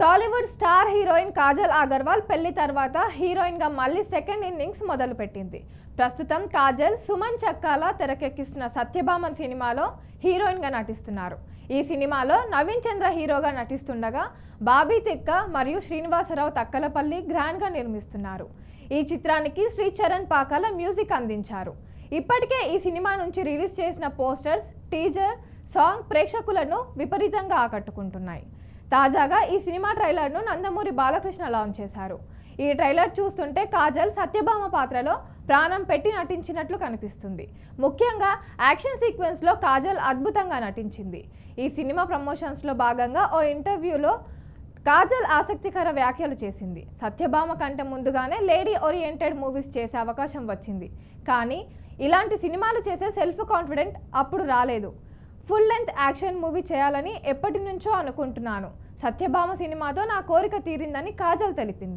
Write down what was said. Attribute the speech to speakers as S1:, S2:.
S1: Tollywood star heroine Kajal Aggarwal పెళ్ళి తర్వాత హీరోయిన్గా మళ్ళీ సెకండ్ ఇన్నింగ్స్ మొదలుపెట్టింది. ప్రస్తుతం కాజల్ సుమన్ చక్కాల తెరకెక్కిస్తున్న సత్యభామన్ సినిమాలో హీరోయిన్గా నటిస్తున్నారు. ఈ సినిమాలో నవీన్ చంద్ర హీరోగా నటిస్తుండగా బాబీ తిక్క మరియు శ్రీనివాసరావు తక్కలపల్లి గ్రాండ్గా నిర్మిస్తున్నారు. ఈ చిత్రానికి శ్రీ చరణ్ పాకాల మ్యూజిక్ అందించారు. ఇప్పటికే ఈ సినిమా నుంచి రిలీజ్ చేసిన పోస్టర్స్ టీజర్ సాంగ్ ప్రేక్షకులను విపరీతంగా ఆకట్టుకుంటున్నాయి. తాజాగా ఈ సినిమా ట్రైలర్ను నందమూరి బాలకృష్ణ లాంచ్ చేశారు. ఈ ట్రైలర్ చూస్తుంటే కాజల్ సత్యభామ పాత్రలో ప్రాణం పెట్టి నటించినట్లు కనిపిస్తుంది. ముఖ్యంగా యాక్షన్ సీక్వెన్స్లో కాజల్ అద్భుతంగా నటించింది. ఈ సినిమా ప్రమోషన్స్లో భాగంగా ఓ ఇంటర్వ్యూలో కాజల్ ఆసక్తికర వ్యాఖ్యలు చేసింది. సత్యభామ కంటే ముందుగానే లేడీ ఓరియంటెడ్ మూవీస్ చేసే అవకాశం వచ్చింది. కానీ ఇలాంటి సినిమాలు చేసే సెల్ఫ్ కాన్ఫిడెంట్ అప్పుడు రాలేదు. ఫుల్ లెంత్ యాక్షన్ మూవీ చేయాలని ఎప్పటి నుంచో అనుకుంటున్నాను. సత్యభామ సినిమాతో నా కోరిక తీరిందని కాజల్ తెలిపింది.